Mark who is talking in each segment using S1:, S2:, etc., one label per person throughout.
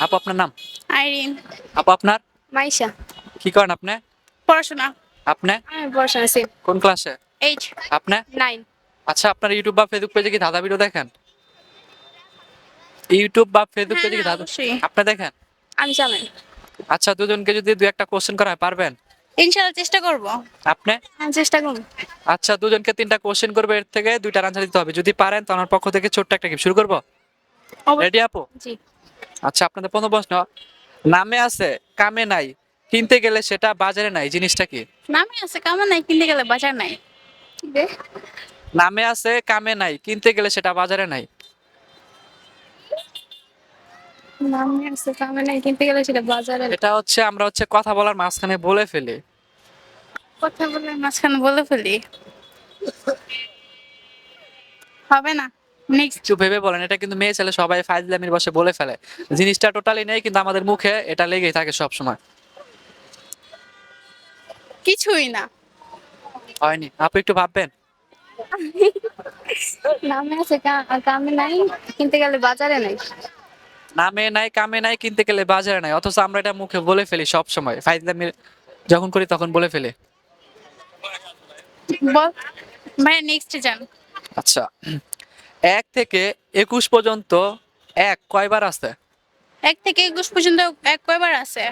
S1: আপু আপনার নাম?
S2: আইরিন।
S1: আপু আপনার?
S2: মাইশা।
S1: কি করেন আপনি?
S2: পড়াশোনা।
S1: আপনি?
S2: আমি পড়াশোনা আছি।
S1: কোন ক্লাসে?
S2: এইট
S1: আপনি?
S2: নাইন
S1: আচ্ছা আপনার ইউটিউব বা ফেসবুক পেজে কি ধাঁধা ভিডিও দেখেন? ইউটিউব বা ফেসবুক
S2: হ্যাঁ,
S1: পেজে কি
S2: হ্যাঁ,
S1: ধাঁধা
S2: অবশ্যই।
S1: আপনি দেখেন?
S2: আমি জানেন
S1: আচ্ছা দুজনকে যদি দু একটা কোশ্চেন করা হয় পারবেন?
S2: ইনশাআল্লাহ চেষ্টা করব।
S1: আপনি?
S2: আমি চেষ্টা করব।
S1: আচ্ছা দুজনকে তিনটা কোশ্চেন করবে এর থেকে দুইটা আনসার দিতে হবে। যদি পারেন তো আমার পক্ষ থেকে ছোট্ট একটা গিফট শুরু করব? রেডি আপু?
S2: জি।
S1: আচ্ছা আপনাদের প্রথম প্রশ্ন নামে আছে কামে নাই কিনতে গেলে সেটা বাজারে নাই জিনিসটা কি?
S2: নামে আছে কামা নাই কিনতে গেলে বাজার নাই।
S1: নামে আছে কামে নাই কিনতে গেলে সেটা বাজারে নাই।
S2: নামে আছে কামা নাই কিনতে গেলে সেটা বাজারে
S1: এটা হচ্ছে আমরা হচ্ছে কথা বলার মাঝখানে বলে ফেলি।
S2: কথা বলে মাঝখানে বলে ফেলি। হবে না। নেক্সট
S1: একটু ভেবে বলেন এটা কিন্তু মেয়ে ছেলে সবাই ফাইজলামির বসে বলে ফেলে। জিনিসটা টোটালি নেই কিন্তু আমাদের মুখে এটা লেগেই থাকে সব সময়
S2: কিছুই না।
S1: হয়নি। আপু একটু ভাববেন?
S2: নামে আছে কামে নাই কিনতে গেলে বাজারে নাই।
S1: নামে নাই কামে নাই কিনতে গেলে বাজারে নাই। অথচ আমরা এটা মুখে বলে ফেলি সব সময় ফাইজলামির যখন করি তখন বলে ফেলি।
S2: বল ভাই নেক্সট যান।
S1: আচ্ছা। এক থেকে একুশ পর্যন্ত এক কয়বার আছে?
S2: এক থেকে একুশ পর্যন্ত এক কয়বার আছে?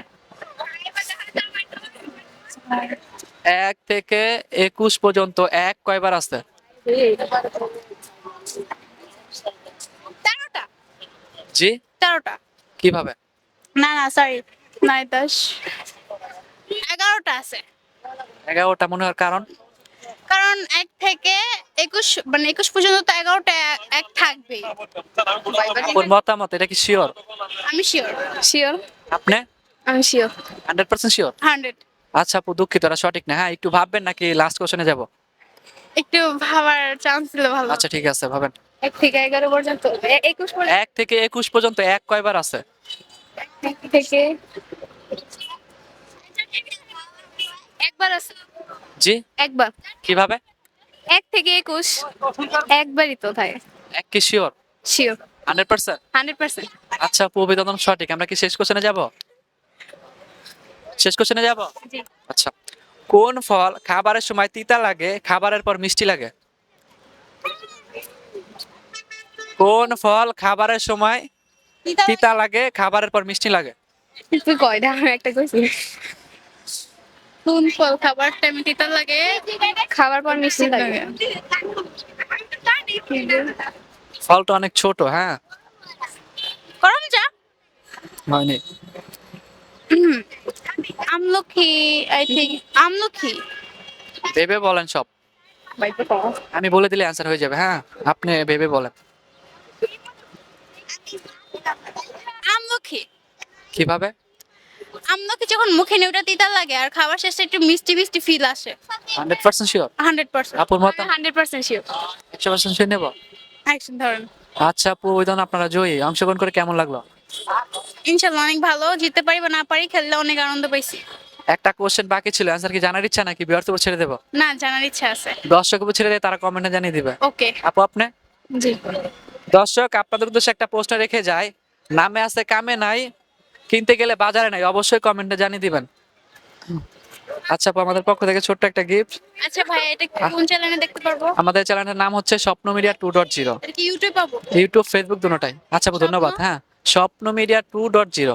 S1: এক থেকে একুশ পর্যন্ত এক কয়বার আছে?
S2: তেরোটা।
S1: জি?
S2: তেরোটা।
S1: কীভাবে?
S2: না না সরি নয় দশ। এগারোটা আছে।
S1: এগারোটা মনে হওয়ার কারণ?
S2: কারণ এক একুশ মানে একুশ পর্যন্ত তো এগারোটা এক থাকবেই।
S1: আপুর মতামত এটা কি শিওর
S2: আমি শিওর শিওর
S1: আপনি?
S2: আমি sure
S1: hundred percent sure
S2: hundred
S1: আচ্ছা আপু দুঃখিত এটা সঠিক না। হ্যাঁ একটু ভাববেন নাকি লাস্ট কোশ্চেনে যাব?
S2: একটু ভাবার চান্স দিলে ভালো।
S1: আচ্ছা ঠিক আছে ভাবেন।
S2: এক থেকে এগারো পর্যন্ত। একুশ পর্যন্ত।
S1: এক থেকে একুশ পর্যন্ত এক কয়বার আছে?
S2: থেকে একবার আছে।
S1: জি?
S2: একবার।
S1: কীভাবে?
S2: এক থেকে একুশ একবারই তো থাকে
S1: এক কি sure
S2: sure
S1: hundred percent?
S2: Hundred percent.
S1: আচ্ছা আপু অভিনন্দন সঠিক। আমরা কি শেষ কোশ্চেনে যাব? শেষ কোশ্চেনে যাব?
S2: জি।
S1: আচ্ছা। কোন ফল খাবারের সময় তিতা লাগে খাবারের পর মিষ্টি লাগে? কোন ফল খাবারের সময় তিতা লাগে খাবারের পর মিষ্টি লাগে?
S2: তুই কয় না আমি একটা কইছি। ফল খাবার টাইমে তিতা লাগে। খাবার পর মিষ্টি লাগে।
S1: ফলটা অনেক ছোট হ্যাঁ।
S2: করম যা
S1: হয়নি।
S2: আমলকি আই থিঙ্ক আমলকি
S1: ভেবে বলেন সব। আমি বলে দিলে অ্যান্সার হয়ে যাবে হ্যাঁ। আপনি ভেবে বলেন।
S2: আমলকি
S1: কীভাবে?
S2: আমলকি যখন মুখে নেই ওটা তিতা লাগে আর খাবার শেষে একটু মিষ্টি মিষ্টি ফিল আসে।
S1: Hundred percent sure
S2: hundred percent.
S1: আপুর মত?
S2: হান্ড্রেড পার্সেন্ট শিওর
S1: একশো পার্সেন্ট শিওর নেব?
S2: অ্যাকশন ধরেন।
S1: আচ্ছা আপু ওই ধরুন আপনারা জয়ী অংশগ্রহণ করে কেমন লাগল?
S2: ইনশাল্লাহ অনেক ভালো জিততে পারি বা না পারি খেললে অনেক আনন্দ পাইছি।
S1: একটা কোশ্চেন বাকি ছিল অ্যান্সার কি জানার ইচ্ছা নাকি উপর ছেড়ে দেবো?
S2: না জানার ইচ্ছা আছে।
S1: দর্শক উপর ছেড়ে দিয়ে তারা কমেন্টে জানিয়ে দিবে।
S2: ওকে।
S1: আপু আপনি?
S2: জি।
S1: দর্শক আপনাদের উদ্দেশ্যে একটা পোস্টার রেখে যায় নামে আছে কামে নাই। কিনতে গেলে বাজারে নাই অবশ্যই কমেন্টে জানিয়ে দিবেন। আচ্ছা আপু আমাদের পক্ষ থেকে ছোট্ট একটা গিফট
S2: আচ্ছা ভাই এটা কোন চ্যানেলে দেখতে পারব?
S1: আমাদের চ্যানেলের নাম হচ্ছে স্বপ্ন মিডিয়া টু ডট জিরো।
S2: এটা কি ইউটিউব পাবো?
S1: ইউটিউব ফেসবুক দুটোটাই। আচ্ছা আপু ধন্যবাদ হ্যাঁ। স্বপ্ন মিডিয়া টু ডট জিরো।